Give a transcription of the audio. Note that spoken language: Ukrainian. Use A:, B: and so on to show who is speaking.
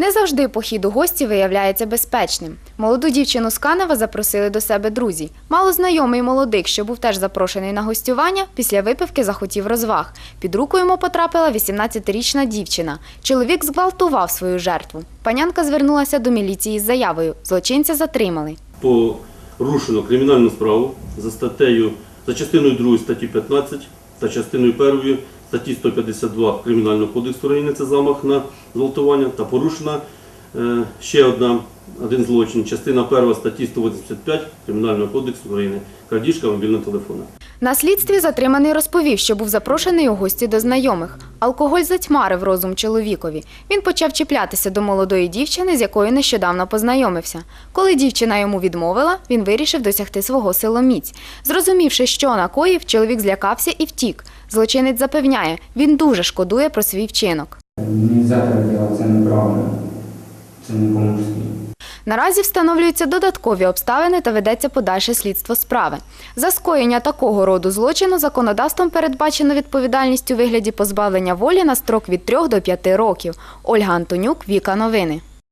A: Не завжди похід у гості виявляється безпечним. Молоду дівчину з Канева запросили до себе друзі. Малознайомий молодик, що був теж запрошений на гостювання, після випивки захотів розваг. Під руку йому потрапила 18-річна дівчина. Чоловік зґвалтував свою жертву. Панянка звернулася до міліції з заявою. Злочинця затримали.
B: порушено кримінальну справу за статтею за частиною 2 статті 15 та частиною 1 статті 152 Кримінального кодексу України це замах на зґвалтування та порушена е, ще одна один злочин, частина 1 статті 185 Кримінального кодексу України крадіжка мобільного телефона.
A: На слідстві затриманий розповів, що був запрошений у гості до знайомих. Алкоголь затьмарив розум чоловікові. Він почав чіплятися до молодої дівчини, з якою нещодавно познайомився. Коли дівчина йому відмовила, він вирішив досягти свого силоміць. Зрозумівши, що накоїв, чоловік злякався і втік. Злочинець запевняє, він дуже шкодує про свій вчинок.
C: Делать, це неправильно. Це не по-мужськи.
A: Наразі встановлюються додаткові обставини та ведеться подальше слідство справи. За скоєння такого роду злочину законодавством передбачено відповідальність у вигляді позбавлення волі на строк від 3 до 5 років. Ольга Антонюк, Віка Новини.